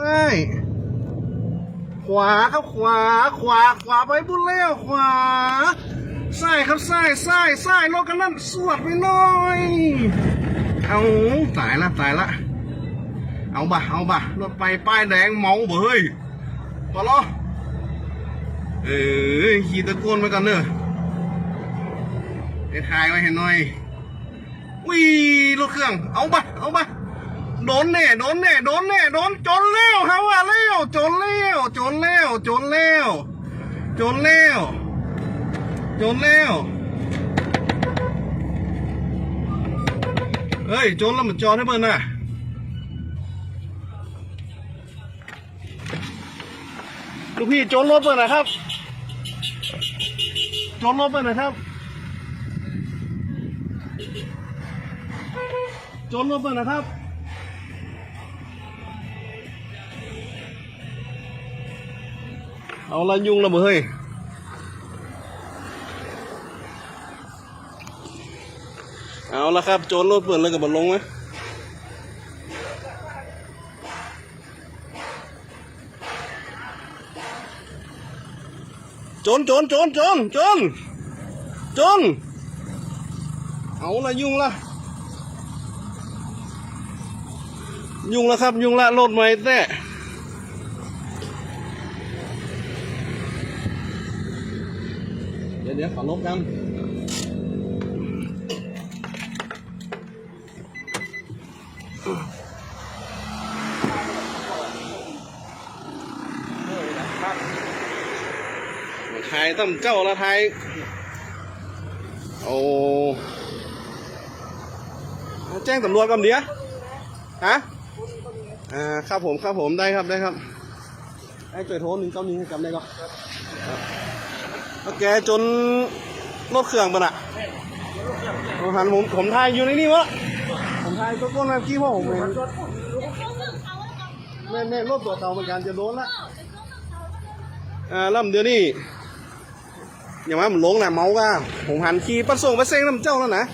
ใช่ขวาครับขวา ขวา ขวาไปบุญเล้วขวาซ้ายครับซ้ายซ้ายซ้ายรถกันนั่นสวดไปหน่อย เอาตายละตายละเอาบะเอาบะรถไปป้ายแดงเมาเบเฮ้ยปะล้อเออขี่ตะโกนไปกันเนอะไอ้ทายไว้เห็นหน่อยวิรถเครื่อง เอาบะเอาบะ โดนแน่โดนแน่โดนแน่โดนจนแล้วฮะว่าแล้วจนแล้วจนแล้วจนแล้วจนแล้วจนแล้วเฮ้ยจนแล้วมันจอดให้เบิ่นน่ะลูกพี่จนรถเปิดหน่อยครับจนรถเปิดหน่อยครับจนรถเปิดหน่อยครับ เอาละยุ่งละเบเฮ้ยเอาละครับ โจนรถเปิดแล้วกับบลงไหมโจนโจนโจนโจนโจนโจนเอาละยุ่งละยุ่งละครับ ยุ่งละรถใหม่แต่ เดี๋ยวเดี๋ยวขอลบกันไทยต้มเจ้าละไทย โอ้แจ้งตำรวจกันเดียฮะอ่าครับผมครับผมได้ครับได้ครับไอ้เกิดโทรหนึ่งเก้าหนึ่งจำได้ก็ครับ แล้วแกจนรถเครื่องปะน่ะผมหันผมผมทายอยู่ในนี่วะผมทายก็ก้นมาขี้พ่อผมเองแม่แม่รถตัวเตาเหมือนกันจะโดนละอ่าลำเดียวนี่อย่ามาผมหลงนะเมาก็ผมหันขี่ปัดส่งปัดเซ็งน้ำเจ้าแล้วนะ